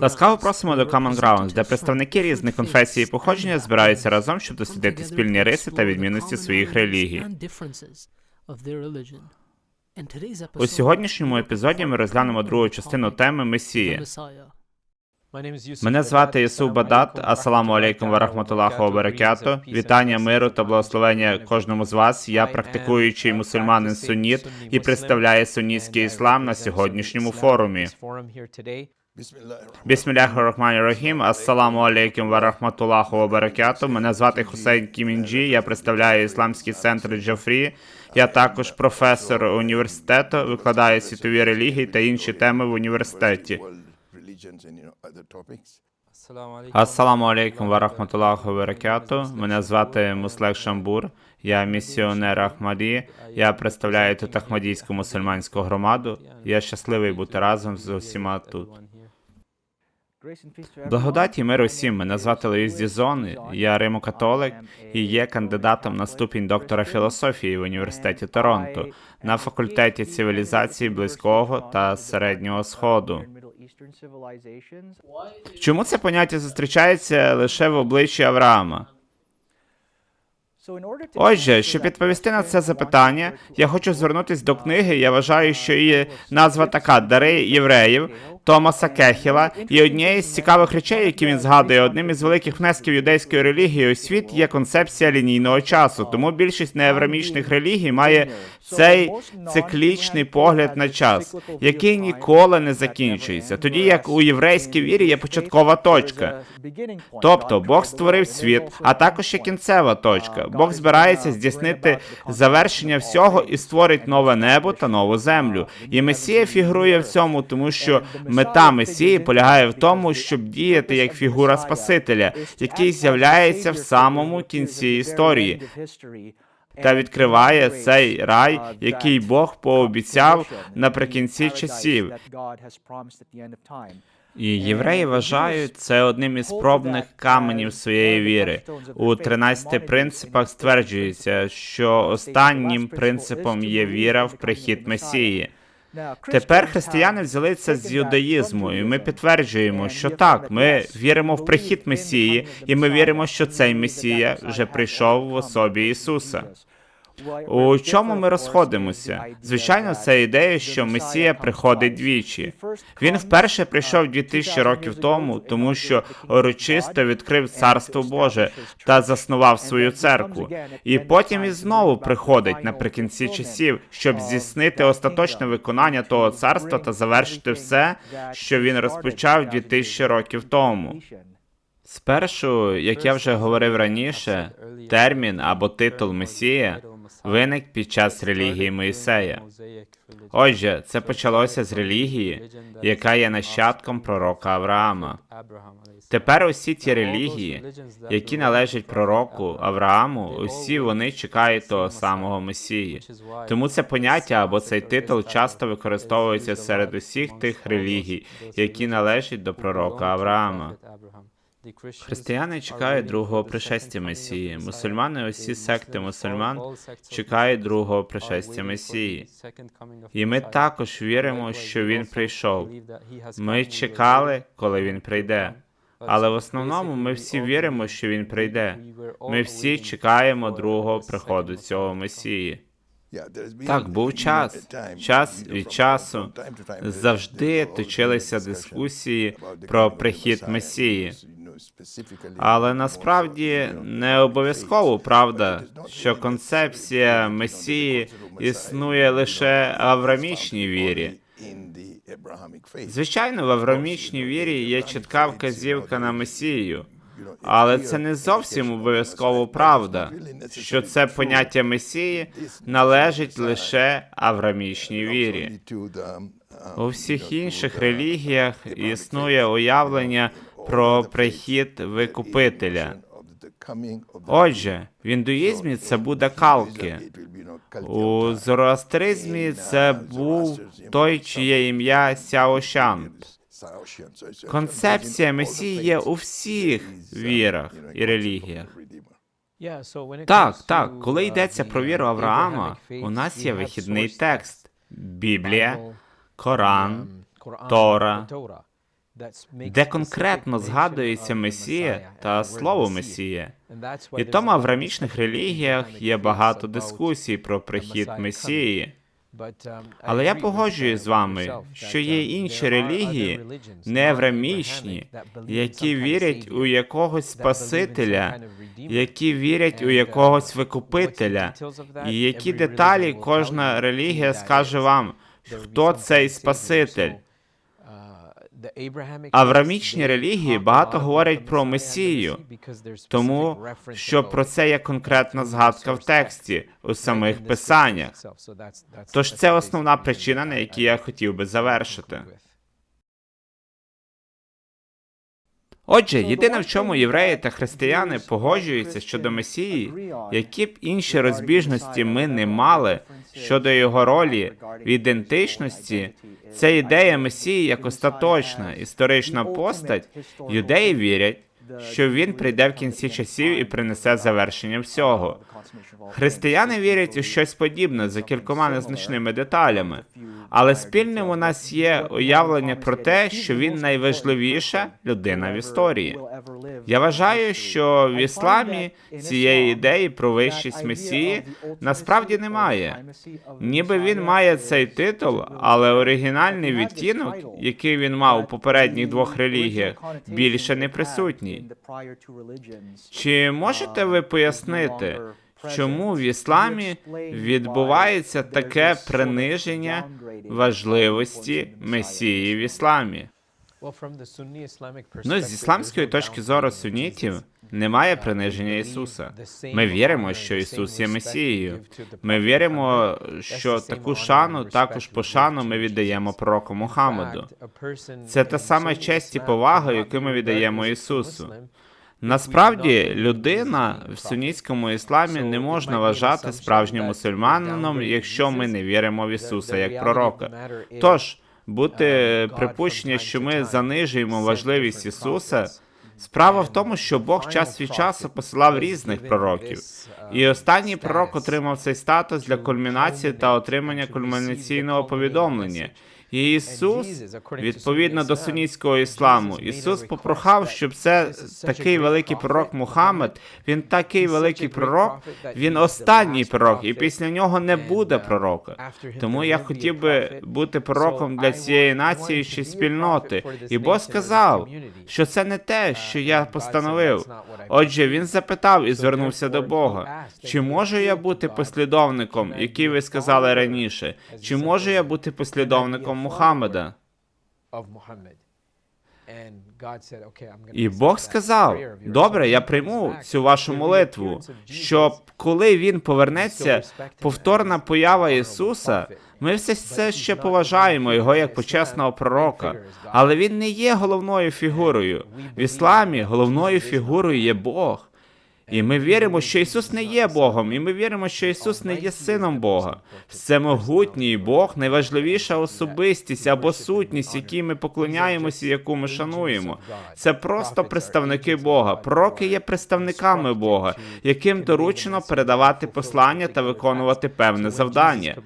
Ласкаво просимо до Common Grounds, де представники різних конфесій і походження збираються разом, щоб дослідити спільні риси та відмінності своїх релігій. У сьогоднішньому епізоді ми розглянемо другу частину теми Месії. Мене звати Ісуф Бадат. Асаламу алейкум ва рахматуллаху ва баракату. Вітання миру та благословення кожному з вас. Я практикуючий мусульманин сунніт і представляю суннітський іслам на сьогоднішньому форумі. Бісмілляху рахмані рахім, ассаламу алейкум ва рахматуллаху ва баракату. Мене звати Хусейн Кімінджі, я представляю ісламський центр Джафрі. Я також професор університету, викладаю світові релігії та інші теми в університеті. Ассаламу алейкум ва рахматуллаху ва баракату. Мене звати Муслек Шамбур. Я місіонер Ахмаді. Я представляю тут Ахмадійську мусульманську громаду. Я щасливий бути разом з усіма тут. Благодаті і мир усім. Мене звати Луїс Дізон. Я римокатолик і є кандидатом на ступінь доктора філософії в університеті Торонто на факультеті цивілізації близького та середнього сходу. Чому це поняття зустрічається лише в обличчі Авраама? Отже, щоб відповісти на це запитання, я хочу звернутися до книги. Я вважаю, що її назва така Дари євреїв Томаса Кехіла. І однією з цікавих речей, які він згадує, одним із великих внесків юдейської релігії у світ є концепція лінійного часу. Тому більшість неаврамічних релігій має цей циклічний погляд на час, який ніколи не закінчується. Тоді як у єврейській вірі є початкова точка. Тобто Бог створив світ, а також є кінцева точка. Бог збирається здійснити завершення всього і створить нове небо та нову землю. І Месія фігурує в цьому, тому що мета Месії полягає в тому, щоб діяти як фігура Спасителя, який з'являється в самому кінці історії. Та відкриває цей рай, який Бог пообіцяв наприкінці часів. І євреї вважають це одним із пробних каменів своєї віри. У 13 принципах стверджується, що останнім принципом є віра в прихід Месії. Тепер християни взяли це з юдаїзму, і ми підтверджуємо, що так, ми віримо в прихід Месії, і ми віримо, що цей Месія вже прийшов в особі Ісуса. У чому ми розходимося? Звичайно, це ідея, що Месія приходить двічі. Він вперше прийшов 2000 років тому, тому що урочисто відкрив царство Боже та заснував свою церкву. І потім він знову приходить наприкінці часів, щоб здійснити остаточне виконання того царства та завершити все, що він розпочав 2000 років тому. Спершу, як я вже говорив раніше, термін або титул Месія виник під час релігії Моїсея. Отже, це почалося з релігії, яка є нащадком пророка Авраама. Тепер усі ті релігії, які належать пророку Аврааму, усі вони чекають того самого Месії. Тому це поняття або цей титул часто використовується серед усіх тих релігій, які належать до пророка Авраама. Християни чекають другого пришестя Месії. Мусульмани, усі секти мусульман чекають другого пришестя Месії. І ми також віримо, що він прийшов. Ми чекали, коли він прийде. Але в основному ми всі віримо, що він прийде. Ми всі чекаємо другого приходу цього Месії. Так, був час. Час від часу завжди точилися дискусії про прихід Месії. Але насправді не обов'язково правда, що концепція Месії існує лише в аврамічній вірі. Звичайно, в аврамічній вірі є чітка вказівка на Месію, але це не зовсім обов'язково правда, що це поняття Месії належить лише аврамічній вірі. У всіх інших релігіях існує уявлення про прихід викупителя. Отже, в індуїзмі це буде калки. У зороастризмі це був той, чиє ім'я Сяошант. Концепція Месії є у всіх вірах і релігіях. Так, так, коли йдеться про віру Авраама, у нас є вихідний текст: Біблія, Коран, Тора, де конкретно згадується Месія та слово Месія. І тому в аврамічних релігіях є багато дискусій про прихід Месії. Але я погоджуюсь з вами, що є інші релігії, не аврамічні, які вірять у якогось Спасителя, які вірять у якогось викупителя, і які деталі кожна релігія скаже вам, хто цей Спаситель. Аврамічні релігії багато говорять про Месію, тому що про це є конкретна згадка в тексті у самих писаннях. Тож це основна причина, на якій я хотів би завершити. Отже, єдине, в чому євреї та християни погоджуються щодо Месії, які б інші розбіжності ми не мали щодо його ролі в ідентичності, це ідея Месії як остаточна історична постать. Юдеї вірять, що він прийде в кінці часів і принесе завершення всього. Християни вірять у щось подібне за кількома незначними деталями, але спільним у нас є уявлення про те, що він найважливіша людина в історії. Я вважаю, що в ісламі цієї ідеї про вищість Месії насправді немає. Ніби він має цей титул, але оригінальний відтінок, який він мав у попередніх двох релігіях, більше не присутній. Чи можете ви пояснити, чому в ісламі відбувається таке приниження важливості Месії в ісламі? Ну, з ісламської точки зору сунітів немає приниження Ісуса. Ми віримо, що Ісус є Месією. Ми віримо, що таку шану, також пошану ми віддаємо пророку Мухаммеду. Це та сама честь і повага, яку ми віддаємо Ісусу. Насправді, людина в сунітському ісламі не можна вважати справжнім мусульманином, якщо ми не віримо в Ісуса як пророка. Тож, бути припущення, що ми занижуємо важливість Ісуса. Справа в тому, що Бог час від часу посилав різних пророків, і останній пророк отримав цей статус для кульмінації та отримання кульмінаційного повідомлення. І Ісус, відповідно до сунітського ісламу, Ісус попрохав, щоб це такий великий пророк Мухаммед, він такий великий пророк, він останній пророк, і після нього не буде пророка. Тому я хотів би бути пророком для цієї нації чи спільноти. І Бог сказав, що це не те, що я постановив. Отже, він запитав і звернувся до Бога: чи можу я бути послідовником, який ви сказали раніше? Чи можу я бути послідовником Мухаммеда? І Бог сказав: добре, я прийму цю вашу молитву, щоб коли він повернеться, повторна поява Ісуса. Ми все це ще поважаємо його як почесного пророка, але він не є головною фігурою. В ісламі головною фігурою є Бог. І ми віримо, що Ісус не є Богом, і ми віримо, що Ісус не є сином Бога. Всемогутній Бог найважливіша особистість або сутність, якій ми поклоняємося, яку ми шануємо. Це просто представники Бога. Пророки є представниками Бога, яким доручено передавати послання та виконувати певне завдання.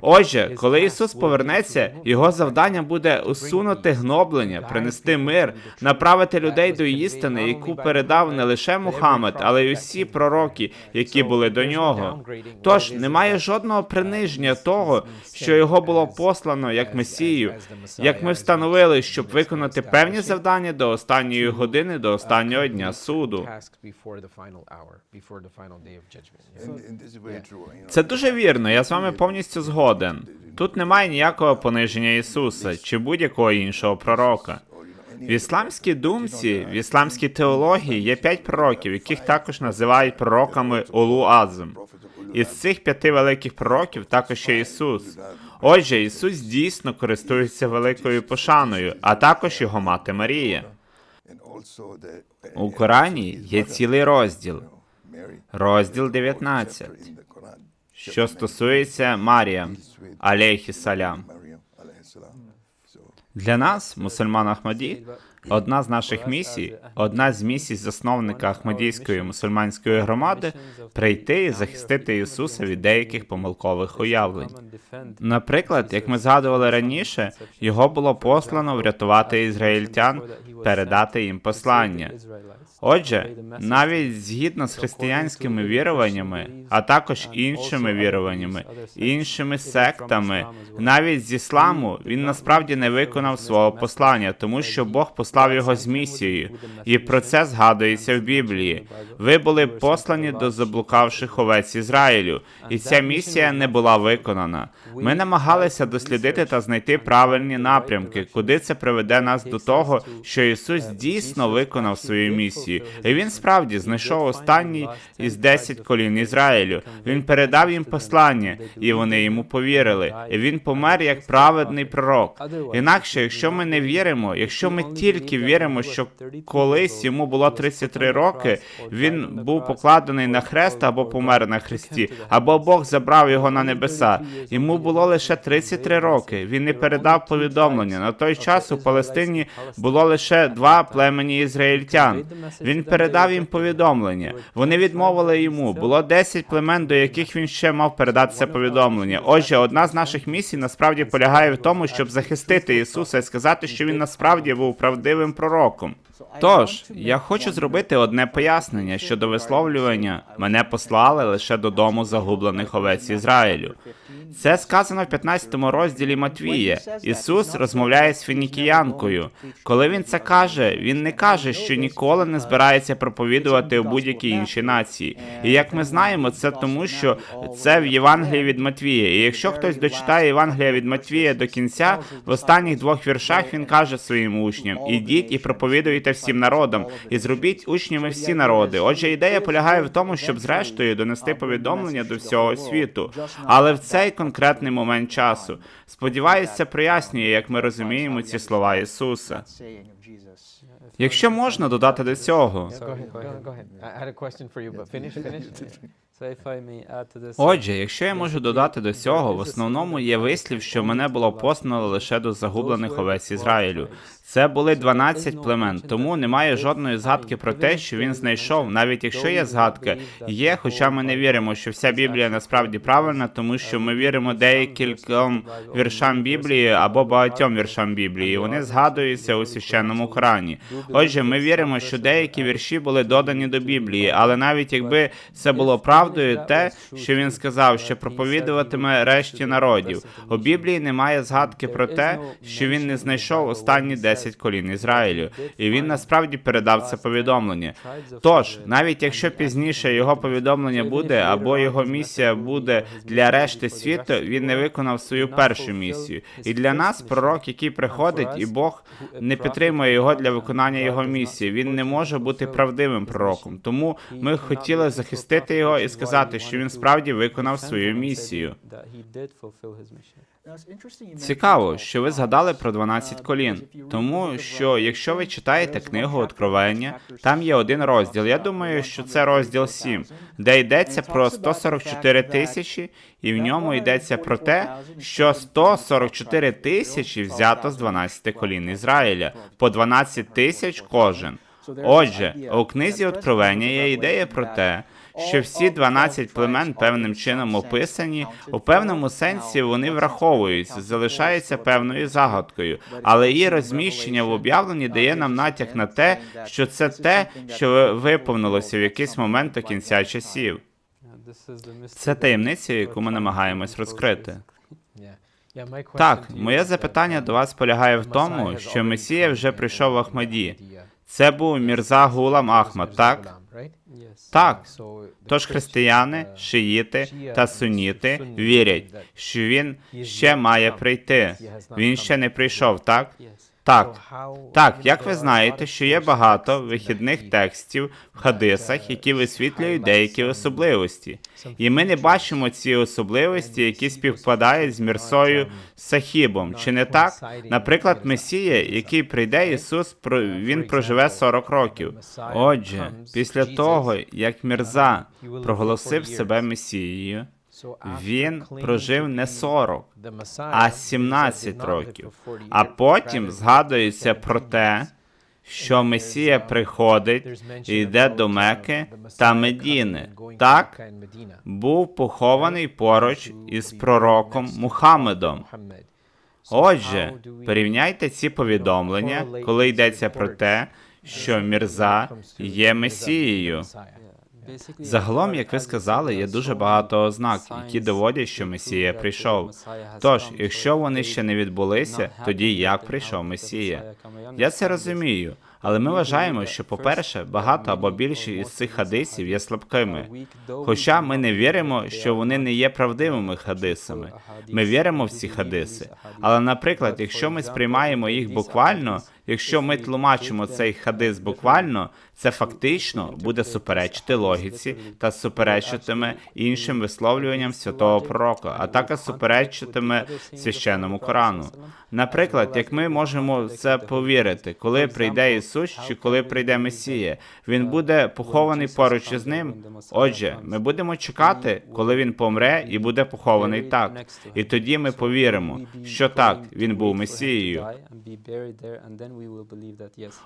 Отже, коли Ісус повернеться, його завдання буде усунути гноблення, принести мир, направити людей до істини, яку передав не лише Мухаммед, але й усі пророки, які були до нього. Тож немає жодного приниження того, що його було послано як месію, як ми встановили, щоб виконати певні завдання до останньої години, до останнього дня суду. Це дуже вірно. Я з вами повністю згоден. Тут немає ніякого пониження Ісуса чи будь-якого іншого пророка. В ісламській думці, в ісламській теології є п'ять пророків, яких також називають пророками Улу Азм. Із цих п'яти великих пророків також є Ісус. Отже, Ісус дійсно користується великою пошаною, а також його мати Марія. У Корані є цілий розділ, розділ 19, що стосується Марія, алейхі салям. Для нас, мусульман Ахмаді, Одна з наших місій, одна з місій засновника Ахмадійської мусульманської громади прийти і захистити Ісуса від деяких помилкових уявлень. Наприклад, як ми згадували раніше, його було послано врятувати ізраїльтян, передати їм послання. Отже, навіть згідно з християнськими віруваннями, а також іншими віруваннями, іншими сектами, навіть з ісламу, він насправді не виконав свого послання, тому що Бог послав його з місією, і про це згадується в Біблії. Ви були послані до заблукавших овець Ізраїлю, і ця місія не була виконана. Ми намагалися дослідити та знайти правильні напрямки, куди це приведе нас до того, що Ісус дійсно виконав свою місію. І він справді знайшов останній із десять колін Ізраїлю. Він передав їм послання, і вони йому повірили. І він помер як праведний пророк. Інакше, якщо ми не віримо, якщо ми тільки віримо, що колись йому було 33 роки, він був покладений на хрест або помер на хресті, або Бог забрав його на небеса. Йому було лише 33 роки. Він не передав повідомлення. На той час у Палестині було лише два племені ізраїльтян. Він передав їм повідомлення. Вони відмовили йому. Було 10 племен, до яких він ще мав передати це повідомлення. Отже, одна з наших місій насправді полягає в тому, щоб захистити Ісуса і сказати, що він насправді був правдивим пророком. Тож, я хочу зробити одне пояснення щодо висловлювання мене послали лише додому загублених овець Ізраїлю. Це сказано в 15 розділі Матвія. Ісус розмовляє з фінікіянкою. Коли він це каже, він не каже, що ніколи не збирається проповідувати у будь-якій іншій нації. І як ми знаємо, це тому, що це в Євангелії від Матвія. І якщо хтось дочитає Євангелія від Матвія до кінця, в останніх двох віршах він каже своїм учням: ідіть і проповідуйте всім народам, і зробіть учнями всі народи. Отже, ідея полягає в тому, щоб зрештою донести повідомлення до всього світу. Але в цей конкретний момент часу. Сподіваюся, прояснює, як ми розуміємо ці слова Ісуса. Якщо можна додати до цього. Отже, якщо я можу додати до цього, в основному є вислів, що мене було послано лише до загублених овець Ізраїлю. Це були 12 племен, тому немає жодної згадки про те, що він знайшов. Навіть якщо є згадка, є, хоча ми не віримо, що вся Біблія насправді правильна, тому що ми віримо деякільком віршам Біблії або багатьом віршам Біблії. Вони згадуються у священному Корані. Отже, ми віримо, що деякі вірші були додані до Біблії, але навіть якби це було правдою, те, що він сказав, що проповідуватиме решті народів. У Біблії немає згадки про те, що він не знайшов останні 10 колін Ізраїлю, і він насправді передав це повідомлення. Тож, навіть якщо пізніше його повідомлення буде або його місія буде для решти світу, він не виконав свою першу місію. І для нас пророк, який приходить, і Бог не підтримує його для виконання його місії. Він не може бути правдивим пророком. Тому ми хотіли захистити його і сказати, що він справді виконав свою місію. Цікаво, що ви згадали про 12 колін, тому що якщо ви читаєте книгу Откровення, там є один розділ. Я думаю, що це розділ 7, де йдеться про 144 тисячі, і в ньому йдеться про те, що 144 тисячі взято з 12 колін Ізраїля, по 12 тисяч кожен. Отже, у книзі Откровення є ідея про те, що всі 12 племен певним чином описані, у певному сенсі вони враховуються, залишаються певною загадкою, але її розміщення в об'явленні дає нам натяк на те, що це те, що виповнилося в якийсь момент до кінця часів. Це таємниця, яку ми намагаємось розкрити. Так, моє запитання до вас полягає в тому, що Месія вже прийшов в Ахмаді. Це був Мірза Гулам Ахмад, так? Так. Тож християни, шиїти та суніти вірять, що він ще має прийти. Він ще не прийшов, так? Так. Так, як ви знаєте, що є багато вихідних текстів в хадисах, які висвітлюють деякі особливості, і ми не бачимо ці особливості, які співпадають з Мірсою Сахібом. Чи не так? Наприклад, Месія, який прийде Ісус, він проживе 40 років. Отже, після того, як Мірза проголосив себе Месією, він прожив не 40, а 17 років. А потім згадується про те, що Месія приходить і йде до Мекки та Медіни. Так, був похований поруч із пророком Мухаммедом. Отже, порівняйте ці повідомлення, коли йдеться про те, що Мірза є Месією. Загалом, як ви сказали, є дуже багато ознак, які доводять, що Месія прийшов. Тож, якщо вони ще не відбулися, тоді як прийшов Месія? Я це розумію, але ми вважаємо, що, по-перше, багато або більше із цих хадисів є слабкими. Хоча ми не віримо, що вони не є правдивими хадисами. Ми віримо в ці хадиси. Але, наприклад, якщо ми сприймаємо їх буквально, якщо ми тлумачимо цей хадис буквально, це фактично буде суперечити логіці та суперечитиме іншим висловлюванням святого пророка, а також суперечитиме священному Корану. Наприклад, як ми можемо це повірити, коли прийде Ісус чи коли прийде Месія, він буде похований поруч із ним. Отже, ми будемо чекати, коли він помре і буде похований так. І тоді ми повіримо, що так, він був Месією.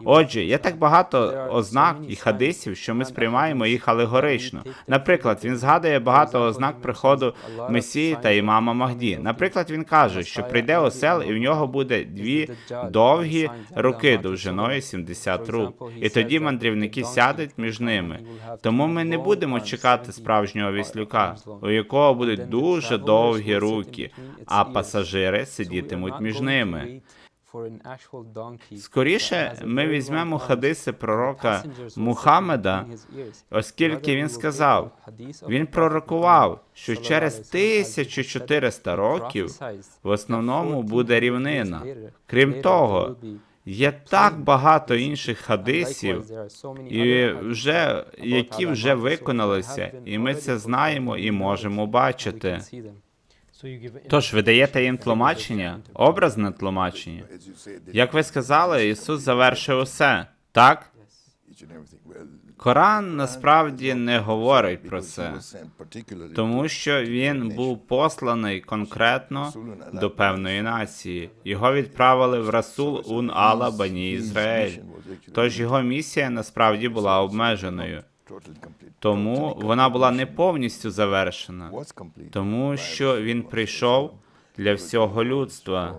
Отже, є так багато ознак і хадисів, що ми сприймаємо їх алегорично. Наприклад, він згадує багато ознак приходу Месії та імама Махді. Наприклад, він каже, що прийде осел, і в нього буде дві довгі руки довжиною 70 рук. І тоді мандрівники сядуть між ними. Тому ми не будемо чекати справжнього віслюка, у якого будуть дуже довгі руки, а пасажири сидітимуть між ними. Скоріше ми візьмемо хадиси пророка Мухаммеда, оскільки він сказав, він пророкував, що через 1400 років в основному буде рівнина. Крім того, є так багато інших хадисів, і вже які вже виконалися, і ми це знаємо і можемо бачити. Тож ви даєте їм тлумачення, образне тлумачення. Як ви сказали, Ісус завершив усе, так? Коран насправді не говорить про це, тому що він був посланий конкретно до певної нації. Його відправили в Расул ун Алла Бані Ізраїль. Тож його місія насправді була обмеженою. Тому вона була не повністю завершена, тому що він прийшов для всього людства.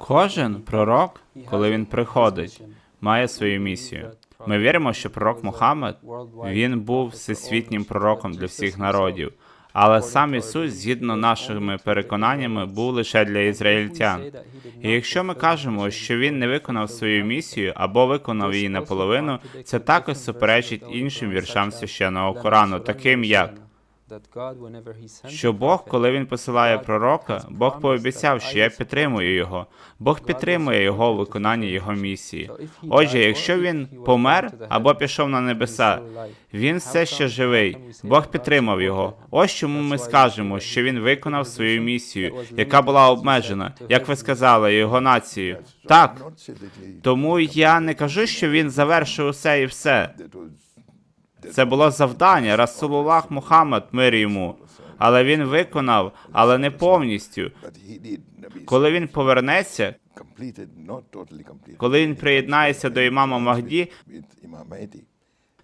Кожен пророк, коли він приходить, має свою місію. Ми віримо, що пророк Мухаммед він був всесвітнім пророком для всіх народів. Але сам Ісус, згідно нашими переконаннями, був лише для ізраїльтян. І якщо ми кажемо, що він не виконав свою місію або виконав її наполовину, це також суперечить іншим віршам священного Корану, таким як що Бог, коли він посилає пророка, Бог пообіцяв, що я підтримую його. Бог підтримує його у виконанні його місії. Отже, якщо він помер або пішов на небеса, він все ще живий. Бог підтримав його. Ось чому ми скажемо, що він виконав свою місію, яка була обмежена, як ви сказали, його націю. Так, тому я не кажу, що він завершив усе і все. Це було завдання Расулулах Мухаммад, мир йому. Але він виконав, але не повністю. Коли він повернеться, коли він приєднається до імама Махді,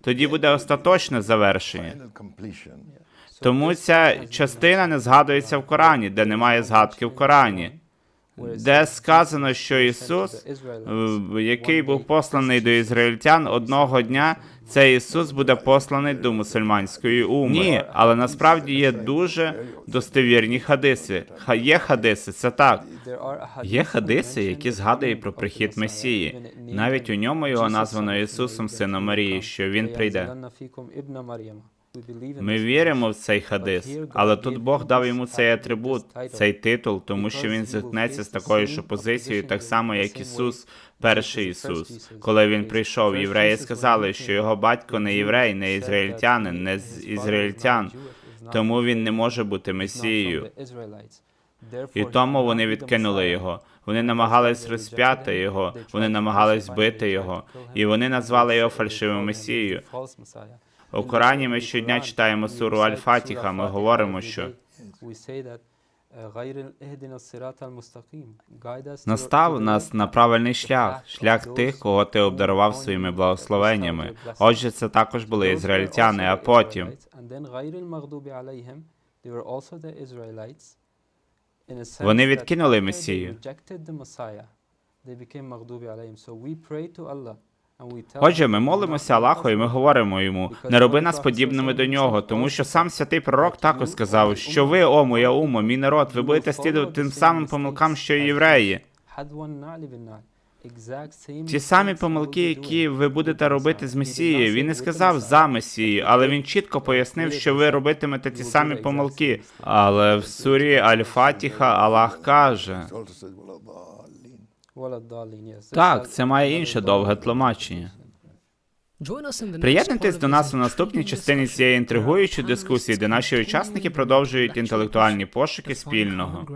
тоді буде остаточне завершення. Тому ця частина не згадується в Корані, де немає згадки в Корані. Де сказано, що Ісус, е, який був посланий до ізраїльтян одного дня, цей Ісус буде посланий до мусульманської уми. Ні, але насправді є дуже достовірні хадиси. Ха є хадиси, це так. Є хадиси, які згадують про прихід Месії. Навіть у ньому його названо Ісусом, сином Марії, що він прийде. Ми віримо в цей хадис, але тут Бог дав йому цей атрибут, цей титул, тому що він зіткнеться з такою ж опозицією, так само як Ісус, перший Ісус. Коли він прийшов, євреї сказали, що його батько не єврей, не ізраїльтянин, не з ізраїльтян, тому він не може бути месією. І тому вони відкинули його. Вони намагались розп'яти його, вони намагались бити його, і вони назвали його фальшивим месією. У Корані ми щодня читаємо суру Аль-Фатіха, ми говоримо, що Настав нас на правильний шлях, шлях тих, кого ти обдарував своїми благословеннями. Отже, це також були ізраїльтяни, а потім вони відкинули Месію. Отже, ми молимося Аллаху, і ми говоримо йому: не роби нас подібними до нього, тому що сам святий пророк також сказав, що ви, о моя умо, мій народ, ви будете слідувати тим самим помилкам, що й євреї. Ті самі помилки, які ви будете робити з Месією. Він не сказав за Месією, але він чітко пояснив, що ви робитимете ті самі помилки. Але в сурі Аль-Фатіха Аллах каже: так, це має інше довге тлумачення. Приєднуйтесь до нас у наступній частині цієї інтригуючої дискусії, де наші учасники продовжують інтелектуальні пошуки спільного.